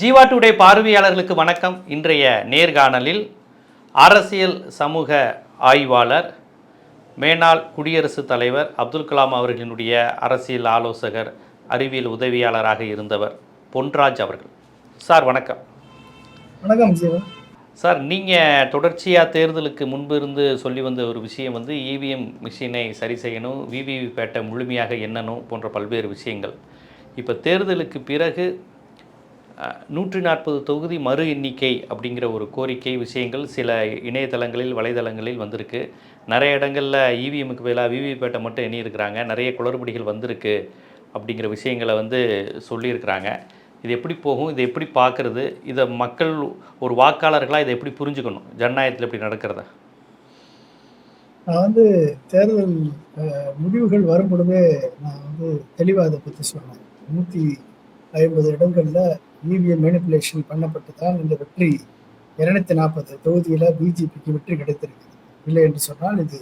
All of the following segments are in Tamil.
ஜீவா டுடே பார்வையாளர்களுக்கு வணக்கம். இன்றைய நேர்காணலில் அரசியல் சமூக ஆய்வாளர் மேனாள் குடியரசுத் தலைவர் அப்துல் கலாம் அவர்களினுடைய அரசியல் ஆலோசகர் அறிவியல் உதவியாளராக இருந்தவர் பொன்ராஜ் அவர்கள். சார் வணக்கம். வணக்கம் சார் நீங்கள் தொடர்ச்சியாக தேர்தலுக்கு முன்பு இருந்து சொல்லி வந்த ஒரு விஷயம் வந்து இவிஎம் மிஷினை சரி செய்யணும் விவிவிபேட்டை முழுமையாக எண்ணணும் போன்ற பல்வேறு விஷயங்கள். இப்போ தேர்தலுக்கு பிறகு நூற்றி நாற்பது தொகுதி மறு எண்ணிக்கை அப்படிங்கிற ஒரு கோரிக்கை விஷயங்கள் சில இணையதளங்களில் வலைதளங்களில் வந்திருக்கு. நிறைய இடங்களில் இவிஎம்முக்கு பதிலாக விவிபேட்டை மட்டும் எண்ணியிருக்கிறாங்க. நிறைய குளறுபடிகள் வந்திருக்கு அப்படிங்கிற விஷயங்களை வந்து சொல்லியிருக்கிறாங்க. இது எப்படி போகும்? இதை எப்படி பார்க்குறது? இதை மக்கள் ஒரு வாக்காளர்களாக இதை எப்படி புரிஞ்சுக்கணும்? ஜனநாயகத்தில் எப்படி நடக்கிறத? நான் வந்து தேர்தல் முடிவுகள் வரும் பொழுதே நான் வந்து தெளிவாக அதை பற்றி சொன்னேன் நூற்றி ஐம்பது இடங்களில் இவிஎம் மேனிப்புலேஷன் பண்ணப்பட்டு தான் இந்த வெற்றி இருநூத்தி நாற்பது தொகுதியில் பிஜேபிக்கு வெற்றி கிடைத்திருக்கிறது இல்லை என்று சொன்னால் இது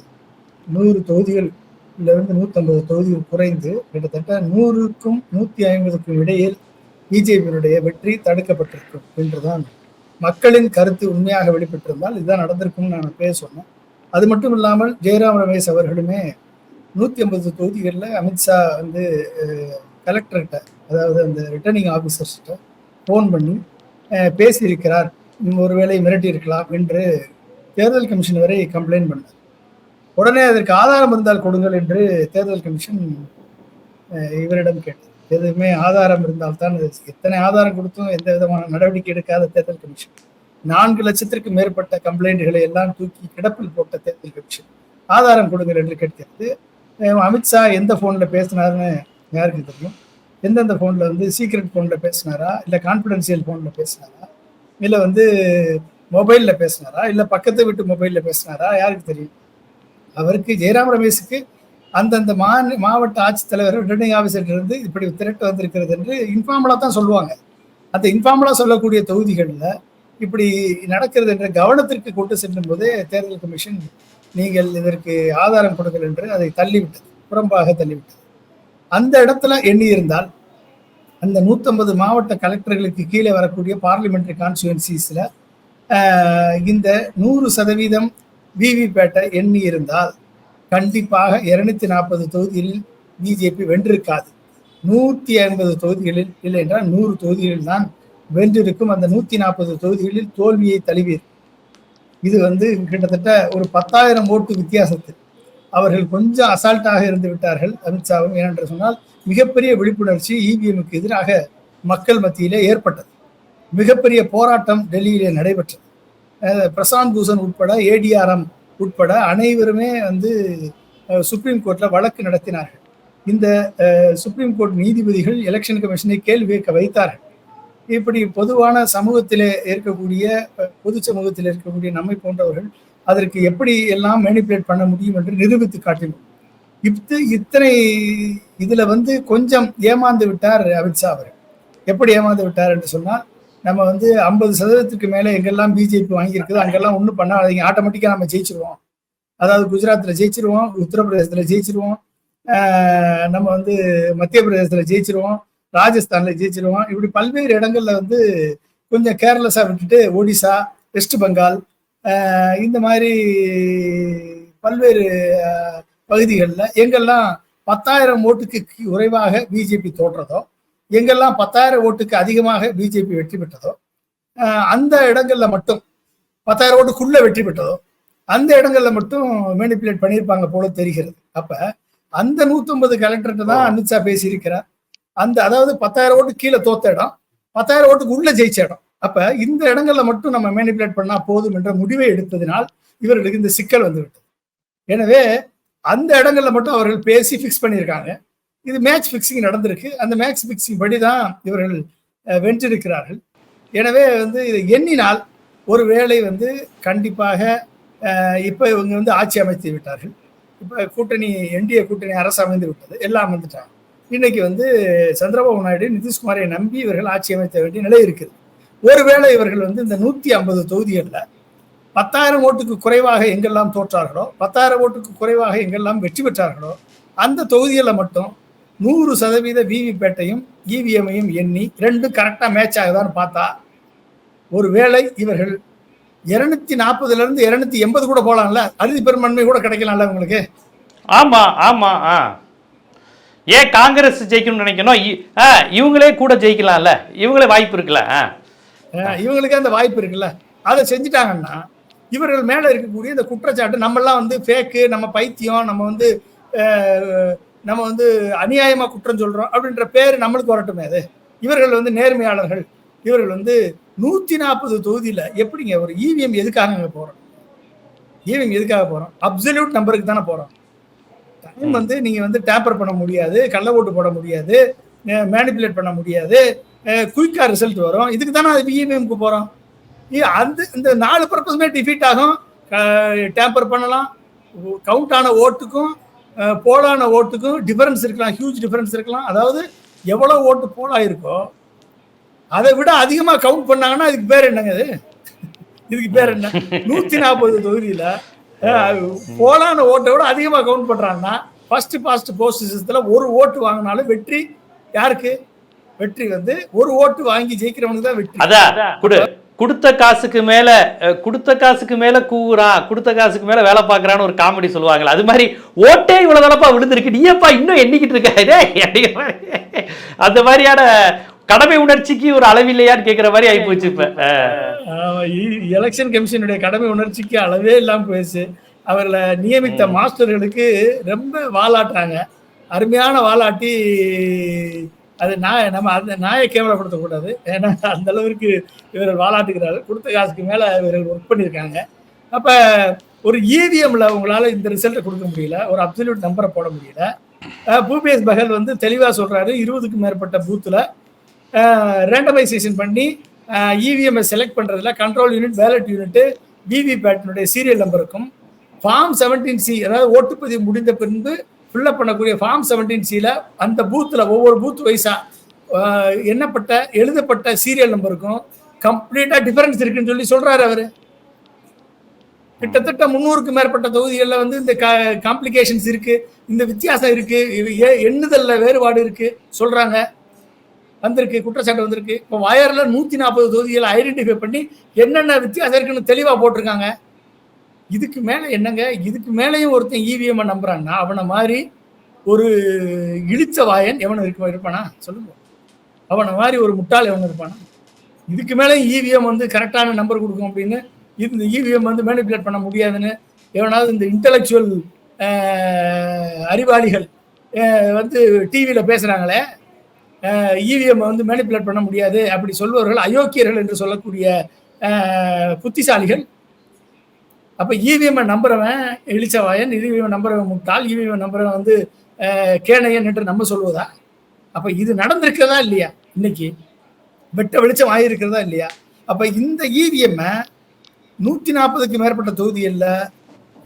நூறு தொகுதிகளிலிருந்து நூற்றம்பது தொகுதிகள் குறைந்து கிட்டத்தட்ட நூறுக்கும் நூற்றி ஐம்பதுக்கும் இடையில் பிஜேபியினுடைய வெற்றி தடுக்கப்பட்டிருக்கும் என்றுதான் மக்களின் கருத்து உண்மையாக வெளிப்பட்டிருந்தால் இதுதான் நடந்திருக்கும்னு நான் பேச சொன்னேன். அது மட்டும் இல்லாமல் ஜெயராம் ரமேஷ் அவர்களுமே நூற்றி ஐம்பது தொகுதிகளில் அமித்ஷா வந்து கலெக்டர்கிட்ட அதாவது அந்த ரிட்டர்னிங் ஆஃபீஸர்ஸ்கிட்ட ஃபோன் பண்ணி பேசியிருக்கிறார். ஒருவேளை மிரட்டி இருக்கலாம் என்று தேர்தல் கமிஷன் வரை கம்ப்ளைண்ட் பண்ணார். உடனே அதற்கு ஆதாரம் இருந்தால் கொடுங்கள் என்று தேர்தல் கமிஷன் இவரிடம் கேட்டது எதுவுமே ஆதாரம் இருந்தால்தான் தான் எத்தனை ஆதாரம் கொடுத்தும் எந்த விதமான நடவடிக்கை எடுக்காத தேர்தல் கமிஷன். நான்கு லட்சத்திற்கு மேற்பட்ட கம்ப்ளைண்ட்களை எல்லாம் தூக்கி கிடப்பில் போட்ட தேர்தல் கமிஷன். ஆதாரம் கொடுங்கள் என்று கேட்கிறது அமித்ஷா எந்த ஃபோனில் பேசினார்னு யாருக்கு தெரியும்? எந்தெந்த ஃபோனில் வந்து சீக்ரெட் ஃபோனில் பேசினாரா? இல்லை கான்ஃபிடென்சியல் ஃபோனில் பேசினாரா? இல்லை வந்து மொபைலில் பேசினாரா? இல்லை பக்கத்து வீட்டு மொபைலில் பேசினாரா? யாருக்கு தெரியும்? அவருக்கு ஜெயராம் ரமேஷுக்கு அந்தந்த மா மாவட்ட ஆட்சித்தலைவர் ரிட்டர்னிங் ஆஃபீஸர்கிட்ட இருந்து இப்படி திரட்டு வந்திருக்கிறது என்று இன்ஃபார்மலாக தான் சொல்லுவாங்க. அந்த இன்ஃபார்மலாக சொல்லக்கூடிய தொகுதிகளில் இப்படி நடக்கிறது என்ற கவனத்திற்கு கொண்டு செல்லும் போதே தேர்தல் கமிஷன் நீங்கள் இதற்கு ஆதாரம் கொடுங்கள் என்று அதை தள்ளிவிட்டது. புறம்பாக தள்ளிவிட்டது. அந்த இடத்துல எண்ணி இருந்தால் அந்த நூற்றம்பது மாவட்ட கலெக்டர்களுக்கு கீழே வரக்கூடிய பார்லிமெண்ட்ரி கான்ஸ்டுவன்சிஸில் இந்த நூறு சதவீதம் விவிபேட்டை எண்ணி இருந்தால் கண்டிப்பாக இருநூத்தி நாற்பது தொகுதிகளில் பிஜேபி வென்றிருக்காது. நூற்றி ஐம்பது தொகுதிகளில் இல்லை என்றால் நூறு தொகுதிகளில் தான் வென்றிருக்கும். அந்த நூற்றி நாற்பது தொகுதிகளில் தோல்வியை தழுவீர் இது வந்து கிட்டத்தட்ட ஒரு பத்தாயிரம் ஓட்டு வித்தியாசத்தில். அவர்கள் கொஞ்சம் அசால்ட்டாக இருந்து விட்டார்கள் அமித்ஷாவும் ஏனென்று சொன்னால் மிகப்பெரிய விழிப்புணர்ச்சி இவிஎம்க்கு எதிராக மக்கள் மத்தியிலே ஏற்பட்டது. மிகப்பெரிய போராட்டம் டெல்லியிலே நடைபெற்றது. பிரசாந்த் பூஷன் உட்பட ஏடிஆர்எம் உட்பட அனைவருமே வந்து சுப்ரீம் கோர்ட்டில் வழக்கு நடத்தினார்கள். இந்த சுப்ரீம் கோர்ட் நீதிபதிகள் எலெக்ஷன் கமிஷனை கேள்வி கேட்க வைத்தார்கள். இப்படி பொதுவான சமூகத்திலே இருக்கக்கூடிய பொது சமூகத்தில் இருக்கக்கூடிய நம்மை போன்றவர்கள் அதற்கு எப்படி எல்லாம் மேனிப்புலேட் பண்ண முடியும் என்று நிரூபித்து காட்டினோம். இத்து இத்தனை இதுல வந்து கொஞ்சம் ஏமாந்து விட்டார் அமித்ஷா அவர் எப்படி ஏமாந்து விட்டார் என்று சொன்னால் நம்ம வந்து ஐம்பது சதவீதத்துக்கு மேலே எங்கெல்லாம் பிஜேபி வாங்கியிருக்குது அங்கெல்லாம் ஒன்றும் பண்ணாதீங்க ஆட்டோமேட்டிக்காக நம்ம ஜெயிச்சிருவோம். அதாவது குஜராத்தில் ஜெயிச்சிருவோம் உத்தரப்பிரதேசத்தில் ஜெயிச்சிருவோம் நம்ம வந்து மத்திய பிரதேசத்தில் ஜெயிச்சிருவோம் ராஜஸ்தானில் ஜெயிச்சிருவோம். இப்படி பல்வேறு இடங்களில் வந்து கொஞ்சம் கேர்லெஸ்ஸாக விட்டுட்டு ஒடிசா வெஸ்ட் பெங்கால் இந்த மாதிரி பல்வேறு பகுதிகளில் எங்கெல்லாம் பத்தாயிரம் ஓட்டுக்கு குறைவாக பிஜேபி தோற்றதோ எங்கெல்லாம் பத்தாயிரம் ஓட்டுக்கு அதிகமாக பிஜேபி வெற்றி பெற்றதோ அந்த இடங்கள்ல மட்டும் பத்தாயிரம் ஓட்டுக்குள்ள வெற்றி பெற்றதோ அந்த இடங்கள்ல மட்டும் மேனிப்புலேட் பண்ணியிருப்பாங்க போல தெரிகிறது. அப்ப அந்த நூத்தொன்பது கலெக்டர்கிட்ட தான் அமித்ஷா பேசியிருக்கிறார். அந்த அதாவது பத்தாயிரம் ஓட்டு கீழே தோத்த இடம் பத்தாயிரம் ஓட்டுக்கு உள்ள ஜெயிச்ச இடம். அப்ப இந்த இடங்கள்ல மட்டும் நம்ம மேனிபுலேட் பண்ணா போதும் என்ற முடிவை எடுத்ததினால் இவர்களுக்கு இந்த சிக்கல் வந்துவிட்டது. எனவே அந்த இடங்கள்ல மட்டும் அவர்கள் பேசி ஃபிக்ஸ் பண்ணியிருக்காங்க. இது மேட்ச் ஃபிக்ஸிங் நடந்திருக்கு. அந்த மேட்ச் ஃபிக்ஸிங் படி தான் இவர்கள் வென்றிருக்கிறார்கள். எனவே வந்து இதை எண்ணினால் ஒரு வேளை வந்து கண்டிப்பாக இப்போ இவங்க வந்து ஆட்சி அமைத்து விட்டார்கள். இப்போ கூட்டணி என்டிஏ கூட்டணி அரசு அமைந்து விட்டது. எல்லாம் வந்துட்டாங்க. இன்னைக்கு வந்து சந்திரபாபு நாயுடு நிதிஷ்குமாரை நம்பி இவர்கள் ஆட்சி அமைத்த வேண்டிய நிலை இருக்குது. ஒருவேளை இவர்கள் வந்து இந்த நூற்றி ஐம்பது தொகுதிகளில் பத்தாயிரம் ஓட்டுக்கு குறைவாக எங்கெல்லாம் தோற்றார்களோ பத்தாயிரம் ஓட்டுக்கு குறைவாக எங்கெல்லாம் வெற்றி பெற்றார்களோ அந்த தொகுதிகளில் மட்டும் நூறு சதவீத விவிபேட்டையும் இவிஎம்மையும் எண்ணி ரெண்டும் கரெக்டாக மேட்ச் ஆகுதான்னு பார்த்தா ஒருவேளை இவர்கள் இருநூத்தி நாற்பதுல இருந்து இருநூத்தி எண்பது கூட போலாம்ல? அறுதி பெரும்பான்மை கூட கிடைக்கலாம்ல உங்களுக்கு? ஆமா ஆமா ஆ. ஏன் காங்கிரஸ் ஜெயிக்கணும்னு நினைக்கணும்? இ- ஆ, இவங்களே கூட ஜெயிக்கலாம்ல? இவங்களே வாய்ப்பு இருக்குல்ல ஆ. இவங்களுக்கு அந்த வாய்ப்பு இருக்குல்ல? அதை செஞ்சுட்டாங்கன்னா இவர்கள் மேல இருக்கக்கூடிய இந்த குற்றச்சாட்டு நம்மெல்லாம் வந்து ஃபேக்கு நம்ம பைத்தியம் நம்ம வந்து நம்ம வந்து அநியாயமா குற்றம் சொல்றோம் அப்படின்ற பேர் நம்மளுக்கு வரட்டுமே அது. இவர்கள் வந்து நேர்மையாளர்கள். இவர்கள் வந்து நூத்தி நாற்பது தொகுதியில எப்படிங்க ஒரு இவிஎம் எதுக்காக அங்க போறோம்? இவிஎம் எதுக்காக போறோம்? அப்சல்யூட் நம்பருக்கு தானே போறோம். டைம் வந்து நீங்க வந்து டேப்பர் பண்ண முடியாது கள்ள ஓட்டு போட முடியாது மேனிப்புலேட் பண்ண முடியாது. குயிக்கா ரிசல்ட் வரும். இதுக்கு தானே அது இவிஎம்க்கு போகிறோம் இ- அந்த இந்த நாலு பர்பஸுமே டிஃபீட் ஆகும். டேம்பர் பண்ணலாம். கவுண்ட் ஆன ஓட்டுக்கும் போலான ஓட்டுக்கும் டிஃபரன்ஸ் இருக்கலாம். ஹியூஜ் டிஃபரன்ஸ் இருக்கலாம். அதாவது எவ்வளோ ஓட்டு போலா இருக்கோ அதை விட அதிகமாக கவுண்ட் பண்ணாங்கன்னா அதுக்கு பேர் என்னங்க அது இதுக்கு பேர் என்ன? நூற்றி நாற்பது தொகுதியில் போலான ஓட்டை விட அதிகமாக கவுண்ட் பண்ணுறாங்கன்னா ஃபர்ஸ்ட் பாஸ்ட் போஸ்ட் சிஸ்டத்தில் ஒரு ஓட்டு வாங்கினாலும் வெற்றி யாருக்கு? வெற்றி வந்து ஒரு ஓட்டு வாங்கி ஜெயிக்கிறவனுக்கு தான் வெற்றி. அதான் குடு. கொடுத்த காசுக்கு மேல கொடுத்த காசுக்கு மேல கூவுறான் கொடுத்த காசுக்கு மேல வேலை பார்க்கறான்னு ஒரு காமெடி சொல்லுவாங்கல்ல அது மாதிரி ஓட்டே இவ்வளவு தானப்பா விழுந்திருக்கு. நீயப்பா இன்னும் எண்ணிக்கிட்டு இருக்க? டேய் அப்படிங்கிற மாதிரி. அந்த மாதிரியான கடமை உணர்ச்சிக்கு ஒரு அளவில்லையான்னு கேட்கிற மாதிரி ஆயிப்போச்சு இப்ப. அஹ். எலெக்ஷன் கமிஷனுடைய கடமை உணர்ச்சிக்கு அளவே இல்லாம போயிடுச்சு. அவர்களை நியமித்த மாஸ்டர்களுக்கு ரொம்ப வாலாட்டுறாங்க. அருமையான வாலாட்டி அது நான் நம்ம அந்த நாயை கேவலப்படுத்தக்கூடாது ஏன்னா அந்த அளவிற்கு இவர்கள் வாலாட்டுகிறார்கள். கொடுத்த காசுக்கு மேலே இவர்கள் ஒர்க் பண்ணியிருக்காங்க. அப்போ ஒரு இவிஎம்ல உங்களால் இந்த ரிசல்ட்டை கொடுக்க முடியல. ஒரு அப்சல்யூட் நம்பரை போட முடியல. பூபேஷ் பகல் வந்து தெளிவாக சொல்கிறாரு இருபதுக்கும் மேற்பட்ட பூத்தில் ரேண்டமைசேஷன் பண்ணி இவிஎம்ஐ செலக்ட் பண்ணுறதுல கண்ட்ரோல் யூனிட் பேலட் யூனிட்டு விவிபேட்டினுடைய சீரியல் நம்பருக்கும் ஃபார்ம் செவன்டீன் சி அதாவது ஓட்டுப்பதிவு முடிந்த பின்பு ஃபில்லப் பண்ணக்கூடிய ஃபார்ம் செவன்டீன் சியில் அந்த பூத்தில் ஒவ்வொரு பூத் வைஸாக எண்ணப்பட்ட எழுதப்பட்ட சீரியல் நம்பருக்கும் கம்ப்ளீட்டாக டிஃபரன்ஸ் இருக்குன்னு சொல்லி சொல்கிறாரு அவர். கிட்டத்தட்ட முந்நூறுக்கு மேற்பட்ட தொகுதிகளில் வந்து இந்த காம்ப்ளிகேஷன்ஸ் இருக்குது இந்த வித்தியாசம் இருக்குது எண்ணுதலில் வேறுபாடு இருக்குது சொல்கிறாங்க வந்திருக்கு குற்றச்சாட்டு வந்திருக்கு. இப்போ வயரில் நூற்றி நாற்பது தொகுதிகளை ஐடென்டிஃபை பண்ணி என்னென்ன வித்தியாசம் இருக்குன்னு தெளிவாக போட்டிருக்காங்க. இதுக்கு மேலே என்னங்க? இதுக்கு மேலேயும் ஒருத்தன் இவிஎம் நம்புறான்னா அவனை மாதிரி ஒரு இழிச்ச வாயன் எவனும் இருக்க இருப்பானா? சொல்லுங்க. அவனை மாதிரி ஒரு முட்டாள் எவன் இருப்பானா? இதுக்கு மேலே இவிஎம் வந்து கரெக்டான நம்பர் கொடுக்கும் அப்படின்னு இந்த இவிஎம் வந்து மேனிபுலேட் பண்ண முடியாதுன்னு எவனாவது இந்த இன்டலெக்சுவல் அறிவாளிகள் வந்து டிவியில் பேசுகிறாங்களே இவிஎம் வந்து மேனிபுலேட் பண்ண முடியாது அப்படி சொல்பவர்கள் அயோக்கியர்கள் என்று சொல்லக்கூடிய புத்திசாலிகள் அப்போ இவிஎம்ஐ நம்புறவன் இழிச்சவாயன் இவிஎம் நம்புறவன் முட்டாள் இவிஎம் நம்புறவன் வந்து கேணையன் என்று நம்ம சொல்வதா அப்போ இது நடந்திருக்கிறதா இல்லையா இன்னைக்கு? வெட்ட வெளிச்சம் ஆகியிருக்கிறதா இல்லையா? அப்போ இந்த இவிஎம்மை நூற்றி நாற்பதுக்கு மேற்பட்ட தொகுதிகளில்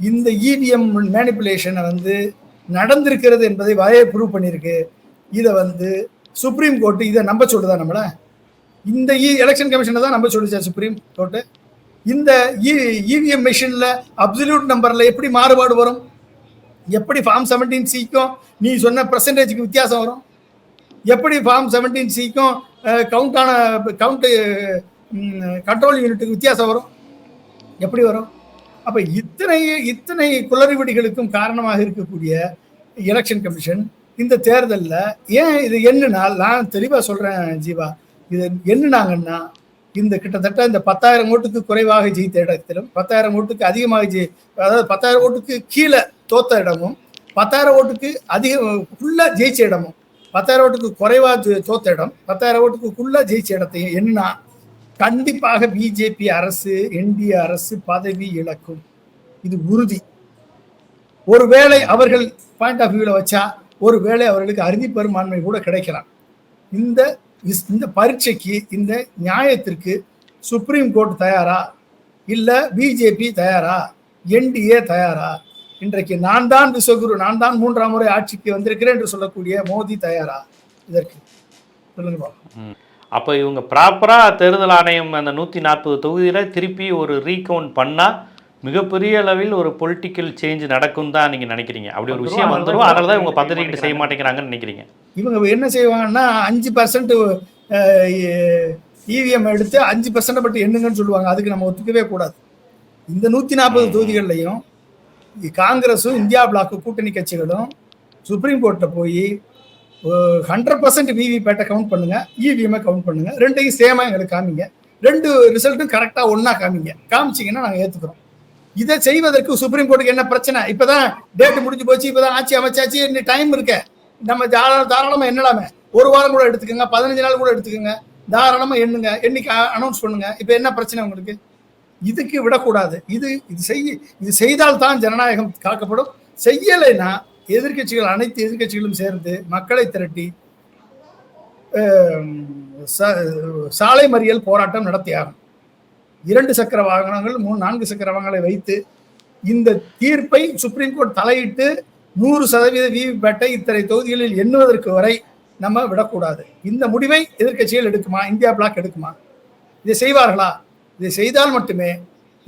இந்த இவிஎம் மேனிப்புலேஷனை வந்து நடந்திருக்கிறது என்பதை வாயை ப்ரூவ் பண்ணியிருக்கு. இதை வந்து சுப்ரீம் கோர்ட்டு இதை நம்ப சொல்லுதா நம்மளை? இந்த இ எலெக்ஷன் கமிஷனை தான் நம்ப சொல்லுச்சா சுப்ரீம் கோர்ட்டு இந்த இவிஎம் மிஷினில் அப்சல்யூட் நம்பரில் எப்படி மாறுபாடு வரும்? எப்படி ஃபார்ம் செவன்டீன் சிக்கும் நீ சொன்ன பர்சன்டேஜுக்கு வித்தியாசம் வரும்? எப்படி ஃபார்ம் செவன்டீன் சிக்கும் கவுண்டான கவுண்ட் கண்ட்ரோல் யூனிட்டுக்கு வித்தியாசம் வரும்? எப்படி வரும்? அப்போ இத்தனை இத்தனை குளறுபடிகளுக்கும் காரணமாக இருக்கக்கூடிய எலெக்ஷன் கமிஷன் இந்த தேர்தலில் ஏன் இது என்னன்னா நான் தெளிவாக சொல்கிறேன் ஜீவா இது என்னன்னாங்கன்னா இந்த கிட்டத்தட்ட இந்த பத்தாயிரம் ஓட்டுக்கு குறைவாக ஜெயித்த இடத்திலும் பத்தாயிரம் ஓட்டுக்கு அதிகமாக ஜெயி அதாவது பத்தாயிரம் ஓட்டுக்கு கீழே தோத்த இடமும் பத்தாயிரம் ஓட்டுக்கு அதிகம் ஃபுல்லாக ஜெயிச்ச இடமும் பத்தாயிரம் ஓட்டுக்கு குறைவாக தோத்த இடம் பத்தாயிரம் ஓட்டுக்குள்ள ஜெயிச்ச இடத்தையும் என்னன்னா கண்டிப்பாக பிஜேபி அரசு என்டிஏ அரசு பதவி இழக்கும். இது உறுதி. ஒருவேளை அவர்கள் பாயிண்ட் ஆஃப் வியூவில் வச்சா ஒருவேளை அவர்களுக்கு அறுதி பெரும்பான்மை கூட கிடைக்கலாம். இந்த இந்த பரீட்சைக்கு இந்த நியாயத்திற்கு சுப்ரீம் கோர்ட் தயாரா? இல்லை பிஜேபி தயாரா? என்டிஏ தயாரா? இன்றைக்கு நான் தான் விஸ்வகுரு நான் தான் மூன்றாம் முறை ஆட்சிக்கு வந்திருக்கிறேன் என்று சொல்லக்கூடிய மோடி தயாரா? இதற்கு சொல்லுங்க அப்போ இவங்க ப்ராப்பராக தேர்தல் ஆணையம் அந்த நூற்றி நாற்பது தொகுதியில் திருப்பி ஒரு ரீகவுண்ட் பண்ணால் மிகப்பெரிய அளவில் ஒரு பொலிட்டிக்கல் சேஞ்ச் நடக்கும் தான் நீங்க நினைக்கிறீங்க. அப்படி ஒரு விஷயம் தான் அதனால தான் இவங்க பதறிக்கிட்டு செய்ய மாட்டேங்கிறாங்கன்னு நினைக்கிறீங்க. இவங்க என்ன செய்வாங்கன்னா அஞ்சு பர்சன்ட் இவிஎம் எடுத்து அஞ்சு பர்சன்ட் மட்டும் எண்ணுங்கன்னு சொல்லுவாங்க. அதுக்கு நம்ம ஒத்துக்கவே கூடாது. இந்த நூத்தி நாற்பது தொகுதிகள்லையும் காங்கிரஸும் இந்தியா பிளாக் கூட்டணி கட்சிகளும் சுப்ரீம் கோர்ட்ல போய் ஹண்ட்ரட் பர்சன்ட் விவி பேட்டை கவுண்ட் பண்ணுங்க. இவிஎம் கவுண்ட் பண்ணுங்க. ரெண்டையும் சேமா எங்களுக்கு காமிங்க. ரெண்டு ரிசல்ட்டும் கரெக்டா ஒண்ணா காமிங்க. காமிச்சிங்கன்னா நாங்க ஏத்துக்கிறோம். இதை செய்வதற்கு சுப்ரீம் கோர்ட்டுக்கு என்ன பிரச்சனை? இப்பதான் டேட் முடிஞ்சு போச்சு இப்பதான் ஆட்சி அமைச்சாச்சு இன்னும் டைம் இருக்க. நம்ம தாராளமா எண்ணலாமே. ஒரு வாரம் கூட எடுத்துக்கோங்க பதினஞ்சு நாள் கூட எடுத்துக்கோங்க. தாராளமா எண்ணுங்க என்னைக்கு அனௌன்ஸ் பண்ணுங்க. இப்ப என்ன பிரச்சனை உங்களுக்கு? இதுக்கு விடக்கூடாது. இது இது செய்ய இது செய்தால் தான் ஜனநாயகம் காக்கப்படும் செய்யலைன்னா எதிர்க்கட்சிகள் அனைத்து எதிர்க்கட்சிகளும் சேர்ந்து மக்களை திரட்டி ச- சாலை மறியல் போராட்டம் நடத்தியாகும் இரண்டு சக்கர வாகனங்கள் மூணு நான்கு சக்கர வாகனங்களை வைத்து இந்த தீர்ப்பை சுப்ரீம் கோர்ட் தலையிட்டு நூறு சதவீத விவிபேட்டை இத்தனை தொகுதிகளில் எண்ணுவதற்கு வரை நம்ம விடக்கூடாது. இந்த முடிவை எதிர்க்கட்சிகள் எடுக்குமா? India black எடுக்குமா? இதை செய்வார்களா? இதை செய்தால் மட்டுமே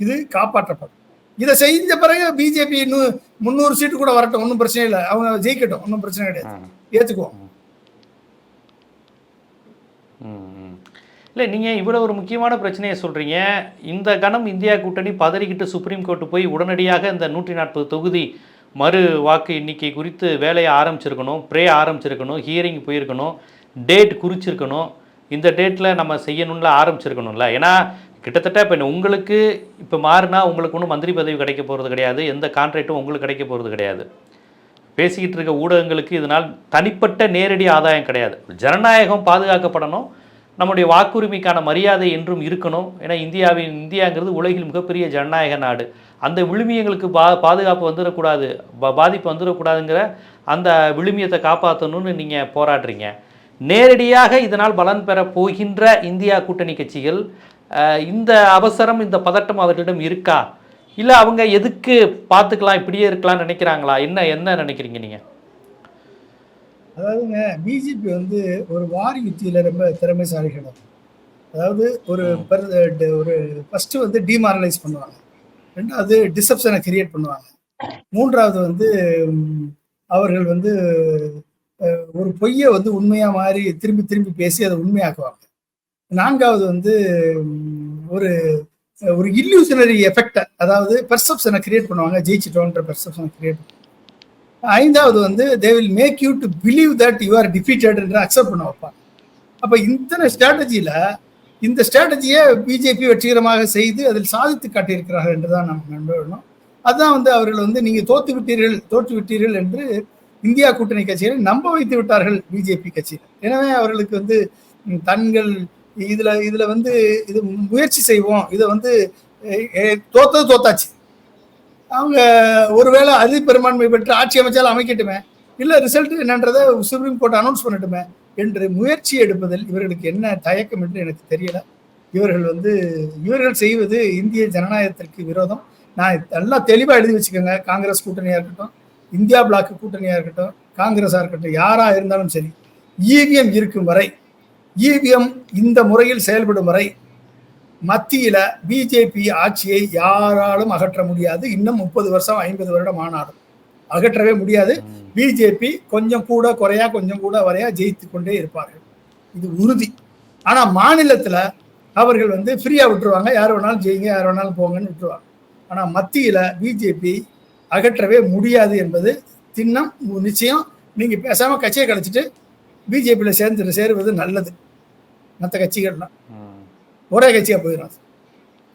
இது காப்பாற்றப்படும். இதை செஞ்ச பிறகு பிஜேபி இன்னும் முந்நூறு சீட்டு கூட வரட்டும் ஒன்றும் பிரச்சனை இல்லை. அவங்க ஜெயிக்கட்டும் ஒன்றும் பிரச்சனை கிடையாது. ஏத்துக்குவோம். இல்லை நீங்கள் இவ்வளோ ஒரு முக்கியமான பிரச்சனையை சொல்கிறீங்க இந்த கணம் இந்தியா கூட்டணி பதறிக்கிட்டு சுப்ரீம் கோர்ட்டு போய் உடனடியாக இந்த நூற்றி நாற்பது தொகுதி மறு வாக்கு எண்ணிக்கை குறித்து வேலையை ஆரம்பிச்சிருக்கணும் ப்ரே ஆரம்பிச்சிருக்கணும் ஹியரிங் போயிருக்கணும் டேட் குறிச்சிருக்கணும். இந்த டேட்டில் நம்ம செய்யணும்ல ஆரம்பிச்சிருக்கணும்ல. ஏன்னா கிட்டத்தட்ட இப்போ உங்களுக்கு இப்போ மாறினா உங்களுக்கு ஒன்றும் மந்திரி பதவி கிடைக்க போகிறது கிடையாது. எந்த கான்ட்ராக்டும் உங்களுக்கு கிடைக்க போகிறது கிடையாது. பேசிக்கிட்டு இருக்க ஊடகங்களுக்கு இதனால் தனிப்பட்ட நேரடி ஆதாயம் கிடையாது. ஜனநாயகம் பாதுகாக்கப்படணும். நம்முடைய வாக்குரிமைக்கான மரியாதை என்றும் இருக்கணும். ஏன்னா இந்தியாவின் இந்தியாங்கிறது உலகில் மிகப்பெரிய ஜனநாயக நாடு. அந்த விழுமியங்களுக்கு பா பாதுகாப்பு வந்துடக்கூடாது. பா பாதிப்பு வந்துடக்கூடாதுங்கிற அந்த விழுமியத்தை காப்பாற்றணும்னு நீங்கள் போராடுறீங்க. நேரடியாக இதனால் பலன் பெற போகின்ற இந்தியா கூட்டணி கட்சிகள் இந்த அவசரம் இந்த பதட்டம் அவர்களிடம் இருக்கா? இல்லை அவங்க எதுக்கு பார்த்துக்கலாம் இப்படியே இருக்கலாம்னு நினைக்கிறாங்களா? என்ன என்ன நினைக்கிறீங்க நீங்கள் அதாவதுங்க பிஜேபி வந்து ஒரு வாரி யுத்தியில ரொம்ப திறமைசாலிகள் அதாவது ஒரு ஒரு ஃபர்ஸ்ட் வந்து டிமாரலைஸ் பண்ணுவாங்க. ரெண்டாவது டிசப்ஷனை கிரியேட் பண்ணுவாங்க. மூன்றாவது வந்து அவர்கள் வந்து ஒரு பொய்யை வந்து உண்மையா மாதிரி திரும்பி திரும்பி பேசி அதை உண்மையாக்குவாங்க. நான்காவது வந்து ஒரு ஒரு இல்லூஷனரி எஃபெக்ட் அதாவது பெர்செப்ஷனை கிரியேட் பண்ணுவாங்க. ஜெயிச்சிட்டோன்ற பெர்செப்ஷனை கிரியேட் ஐந்தாவது வந்து they will make you to believe that you are defeated என்று அக்செப்ட் பண்ண வைப்பாங்க. அப்போ இத்தனை ஸ்ட்ராட்டஜியில் இந்த ஸ்ட்ராட்டஜியை பிஜேபி வெற்றிகரமாக செய்து அதில் சாதித்து காட்டியிருக்கிறார்கள் என்று தான் நாம் நம்பணும் அதுதான் வந்து அவர்கள் வந்து நீங்கள் தோத்து விட்டீர்கள் தோற்று விட்டீர்கள் என்று இந்தியா கூட்டணி கட்சிகளை நம்ப வைத்து விட்டார்கள் பிஜேபி கட்சியில் எனவே அவர்களுக்கு வந்து தன்கள் தங்கள் இதில் வந்து இது முயற்சி செய்வோம். இதை வந்து தோத்தது தோத்தாச்சு. அவங்க ஒருவேளை அதி பெரும்பான்மை பெற்று ஆட்சி அமைச்சாலும் அமைக்கட்டுமே? இல்லை ரிசல்ட் என்னன்றதை சுப்ரீம் கோர்ட் அனௌன்ஸ் பண்ணட்டுமே? என்று முயற்சி எடுப்பதில் இவர்களுக்கு என்ன தயக்கம் என்று எனக்கு தெரியல. இவர்கள் வந்து இவர்கள் செய்வது இந்திய ஜனநாயகத்திற்கு விரோதம். நான் நல்லா தெளிவாக எழுதி வச்சுக்கோங்க. காங்கிரஸ் கூட்டணியாக இருக்கட்டும் இந்தியா பிளாக் கூட்டணியாக இருக்கட்டும் காங்கிரஸாக இருக்கட்டும் யாராக இருந்தாலும் சரி இவிஎம் இருக்கும் வரை இவிஎம் இந்த முறையில் செயல்படும் வரை மத்தியில பிஜேபி ஆட்சியை யாராலும் அகற்ற முடியாது. இன்னும் முப்பது வருஷம் ஐம்பது வருடம் ஆனாலும் அகற்றவே முடியாது. பிஜேபி கொஞ்சம் கூட குறையா கொஞ்சம் கூட வரையா ஜெயித்து கொண்டே இருப்பார்கள். இது உறுதி. ஆனா மாநிலத்துல அவர்கள் வந்து ஃப்ரீயா விட்டுருவாங்க. யார் வேணாலும் ஜெயிங்க யார் வேணாலும் போங்கன்னு விட்டுருவாங்க. ஆனா மத்தியில பிஜேபி அகற்றவே முடியாது என்பது தின்னம் நிச்சயம். நீங்க பேசாம கட்சியை கழிச்சிட்டு பிஜேபியில சேர்ந்து சேருவது நல்லது. மற்ற கட்சிகள்லாம். ஒரே கட்சியா போயிடும்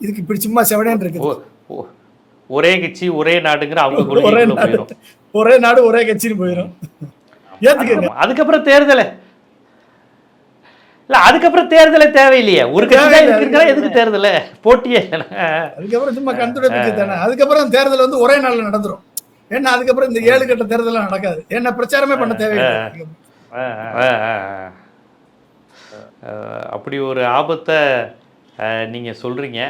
இதுக்கு இப்படி சும்மா இருக்குது ஓ- ஓ- ஒரே கட்சி ஒரே நாடுங்கிற அவங்க ஒரே நாடு ஒரே நாடு ஒரே கட்சின்னு போயிடும் ஏத்துக்கங்க அதுக்கப்புறம் தேர்தலை இல்ல அதுக்கப்புறம் தேர்தலே தேவையில்லையே ஒரு கட்சி எதுக்கு தேர்தல் போட்டியே? அதுக்கப்புறம் சும்மா கண்டுபிடிப்பு தானே அதுக்கப்புறம் தேர்தல் வந்து ஒரே நாள்ல நடந்துரும் ஏன்னா அதுக்கப்புறம் இந்த ஏழு கட்ட தேர்தலாம் நடக்காது ஏன்னா பிரச்சாரமே பண்ண தேவையில்லை அப்படி ஒரு ஆபத்தை நீங்கள் சொல்கிறீங்க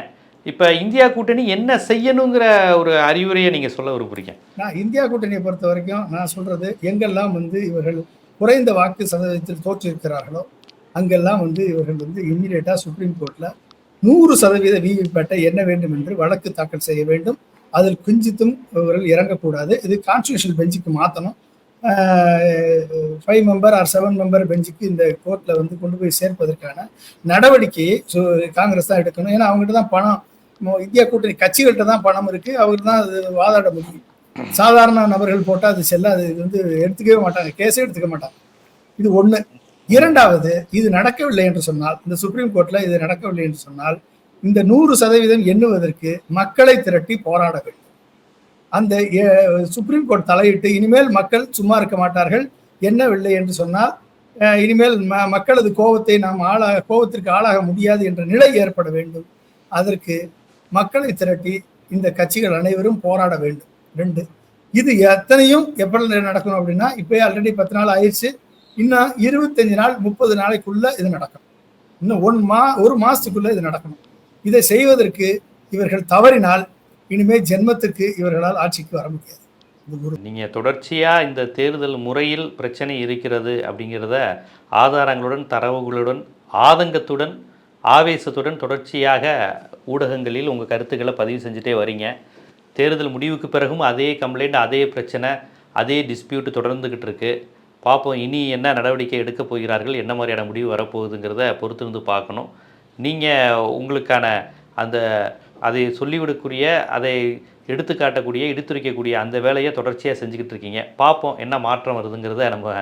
இப்போ இந்தியா கூட்டணி என்ன செய்யணுங்கிற ஒரு அறிவுரையை நீங்கள் சொல்ல விரும்புகிறீங்க நான் இந்தியா கூட்டணியை பொறுத்த வரைக்கும் நான் சொல்கிறது எங்கெல்லாம் வந்து இவர்கள் குறைந்த வாக்கு சதவீதத்தில் தோற்றிருக்கிறார்களோ அங்கெல்லாம் வந்து இவர்கள் வந்து இம்மிடியேட்டாக சுப்ரீம் கோர்ட்டில் நூறு சதவீத விவிபேட்டை என்ன வேண்டும் என்று வழக்கு தாக்கல் செய்ய வேண்டும். அதில் குஞ்சித்தும் இவர்கள் இறங்கக்கூடாது. இது கான்ஸ்டியூஷன் பெஞ்சுக்கு மாற்றணும் five member or seven member பெஞ்சுக்கு இந்த கோர்ட்டில் வந்து கொண்டு போய் சேர்ப்பதற்கான நடவடிக்கையை காங்கிரஸ் தான் எடுக்கணும். ஏன்னா அவங்ககிட்ட தான் பணம் இந்தியா கூட்டணி கட்சிகள்கிட்ட தான் பணம் இருக்கு. அவர் தான் அது வாதாட முடியும். சாதாரண நபர்கள் போட்டால் அது செல்ல அது வந்து எடுத்துக்கவே மாட்டாங்க. கேஸே எடுத்துக்க மாட்டாங்க. இது ஒண்ணு. இரண்டாவது இது நடக்கவில்லை என்று சொன்னால் இந்த சுப்ரீம் கோர்ட்ல இது நடக்கவில்லை என்று சொன்னால் இந்த நூறு சதவீதம் எண்ணுவதற்கு மக்களை திரட்டி போராட வேண்டும். அந்த சுப்ரீம் கோர்ட் தலையிட்டு இனிமேல் மக்கள் சும்மா இருக்க மாட்டார்கள் என்னவில்லை என்று சொன்னால் இனிமேல் ம- மக்களது கோபத்தை நாம் ஆளாக கோபத்திற்கு ஆளாக முடியாது என்ற நிலை ஏற்பட வேண்டும். அதற்கு மக்களை திரட்டி இந்த கட்சிகள் அனைவரும் போராட வேண்டும். ரெண்டு இது எத்தனையும் எப்படி நடக்கணும் அப்படின்னா இப்போ ஆல்ரெடி பத்து நாள் ஆயிடுச்சு. இன்னும் இருபத்தஞ்சு நாள் முப்பது நாளைக்குள்ள இது நடக்கணும் இன்னும் ஒன் மா ஒரு மாசத்துக்குள்ள இது நடக்கணும். இதை செய்வதற்கு இவர்கள் தவறினால் இனிமே ஜென்மத்துக்கு இவர்களால் ஆட்சிக்கு வர முடியாது. நீங்கள் தொடர்ச்சியாக இந்த தேர்தல் முறையில் பிரச்சனை இருக்கிறது அப்படிங்கிறத ஆதாரங்களுடன் தரவுகளுடன் ஆதங்கத்துடன் ஆவேசத்துடன் தொடர்ச்சியாக ஊடகங்களில் உங்கள் கருத்துக்களை பதிவு செஞ்சுட்டே வரீங்க. தேர்தல் முடிவுக்கு பிறகும் அதே கம்ப்ளைண்ட் அதே பிரச்சனை அதே டிஸ்பியூட் தொடர்ந்துக்கிட்டு இருக்கு. பார்ப்போம் இனி என்ன நடவடிக்கை எடுக்க போகிறார்கள் என்ன மாதிரியான முடிவு வரப்போகுதுங்கிறத பொறுத்திருந்து பார்க்கணும். நீங்கள் உங்களுக்கான அந்த அதை சொல்லிவிடக்கூடிய அதை எடுத்து காட்டக்கூடிய எடுத்துரைக்கக்கூடிய அந்த வேலையை தொடர்ச்சியாக செஞ்சுக்கிட்டு இருக்கீங்க. பார்ப்போம் என்ன மாற்றம் வருதுங்கிறத நம்ம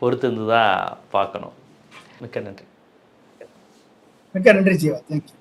பொறுத்திருந்து தான் பார்க்கணும். மிக்க நன்றி. மிக்க நன்றி ஜீவா. தேங்க்யூ